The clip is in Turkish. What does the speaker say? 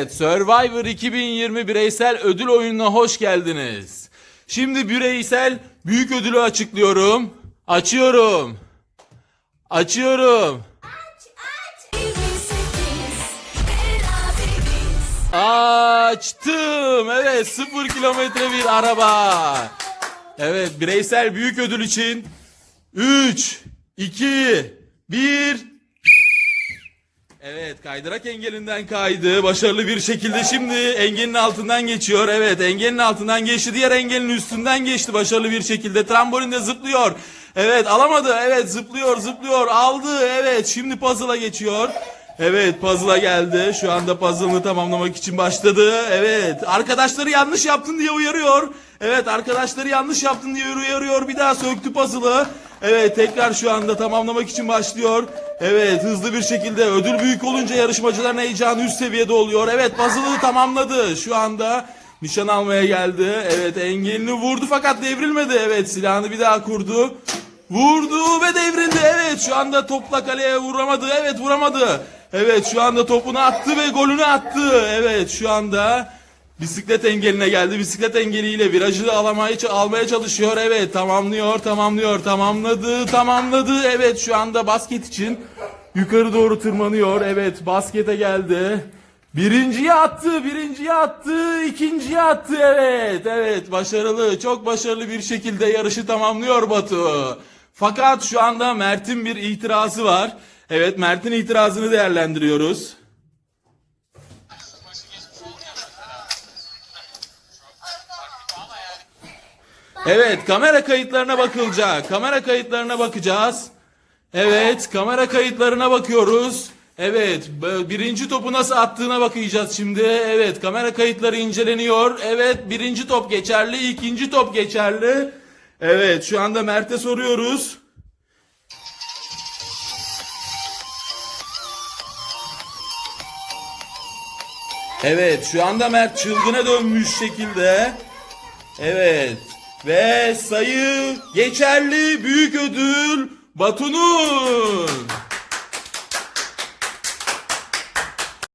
Evet, Survivor 2020 bireysel ödül oyununa hoş geldiniz. Şimdi bireysel büyük ödülü açıklıyorum. Açıyorum. Açıyorum. Açtım. Evet, 0 kilometre bir araba. Evet, bireysel büyük ödül için 3, 2, 1, Evet kaydırak engelinden kaydı. Başarılı bir şekilde şimdi engelin altından geçiyor. Evet engelin altından geçti. Diğer engelin üstünden geçti başarılı bir şekilde. Trambolinde zıplıyor. Evet alamadı. Evet zıplıyor zıplıyor. Aldı. Evet şimdi puzzle'a geçiyor. Evet puzzle'a geldi. Şu anda puzzle'ını tamamlamak için başladı. Evet arkadaşları yanlış yaptın diye uyarıyor. Evet arkadaşları yanlış yaptın diye uyarıyor. Bir daha söktü puzzle'ı. Evet tekrar şu anda tamamlamak için başlıyor. Evet hızlı bir şekilde ödül büyük olunca yarışmacıların heyecanı üst seviyede oluyor. Evet puzzle'ı tamamladı. Şu anda nişan almaya geldi. Evet engelini vurdu fakat devrilmedi. Evet silahını bir daha kurdu. Vurdu ve devrildi. Evet şu anda topla kaleye vuramadı. Evet vuramadı. Evet şu anda topunu attı ve golünü attı. Evet şu anda bisiklet engeline geldi. Bisiklet engeliyle virajı alamaya, almaya çalışıyor. Evet tamamlıyor, tamamlıyor, tamamladı, tamamladı. Evet şu anda basket için yukarı doğru tırmanıyor. Evet baskete geldi. Birinciye attı, birinciye attı, ikinciye attı. Evet, evet başarılı, çok başarılı bir şekilde yarışı tamamlıyor Batu. Fakat şu anda Mert'in bir itirazı var. Evet Mert'in itirazını değerlendiriyoruz. Evet kamera kayıtlarına bakılacak. Kamera kayıtlarına bakacağız. Evet kamera kayıtlarına bakıyoruz. Evet birinci topu nasıl attığına bakacağız şimdi. Evet kamera kayıtları inceleniyor. Evet birinci top geçerli. ikinci top geçerli. Evet şu anda Mert'e soruyoruz. Evet şu anda Mert çılgına dönmüş şekilde. Evet. Ve sayı geçerli büyük ödül Batu'nun.